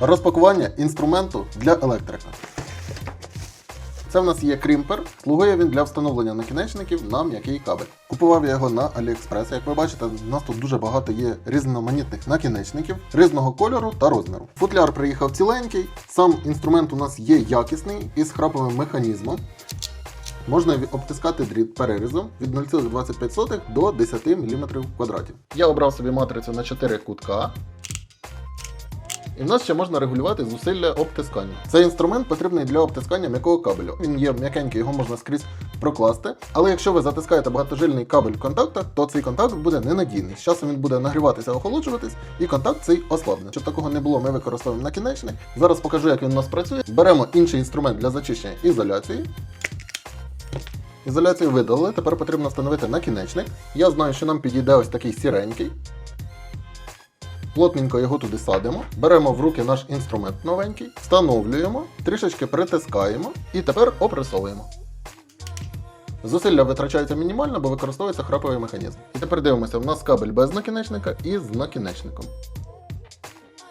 Розпакування інструменту для електрика. Це в нас є крімпер. Слугує він для встановлення накінечників на м'який кабель. Купував я його на AliExpress. Як ви бачите, у нас тут дуже багато є різноманітних накінечників різного кольору та розміру. Футляр приїхав ціленький. Сам інструмент у нас є якісний із храповим механізмом. Можна обтискати дріт перерізом від 0,25 до 10 мм в квадраті. Я обрав собі матрицю на 4 кутка. І в нас ще можна регулювати зусилля обтискання. Цей інструмент потрібний для обтискання м'якого кабелю. Він є м'якенький, його можна скрізь прокласти. Але якщо ви затискаєте багатожильний кабель в контактах, то цей контакт буде ненадійний. З часом він буде нагріватися, охолоджуватись, і контакт цей ослабне. Щоб такого не було, ми використовуємо накінечник. Зараз покажу, як він у нас працює. Беремо інший інструмент для зачищення ізоляції. Ізоляцію видалили, тепер потрібно встановити накінечник. Я знаю, що нам підійде ось такий сіренький. Плотненько його туди садимо, беремо в руки наш інструмент новенький, встановлюємо, трішечки притискаємо і тепер опресовуємо. Зусилля витрачається мінімально, бо використовується храповий механізм. І тепер дивимося, у нас кабель без накінечника і з накінечником.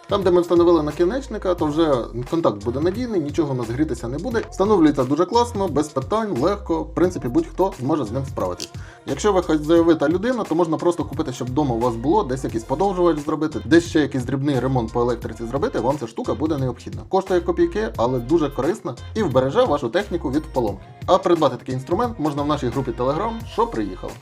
Там, де ми встановили накінечника, то вже контакт буде надійний, нічого у нас грітися не буде. Встановлюється дуже класно, без питань, легко. В принципі, будь-хто зможе з ним справитись. Якщо ви хазяєвита людина, то можна просто купити, щоб вдома у вас було, десь якийсь подовжувач зробити, десь ще якийсь дрібний ремонт по електриці зробити, вам ця штука буде необхідна. Коштує копійки, але дуже корисна і вбереже вашу техніку від поломки. А придбати такий інструмент можна в нашій групі Telegram, що приїхало.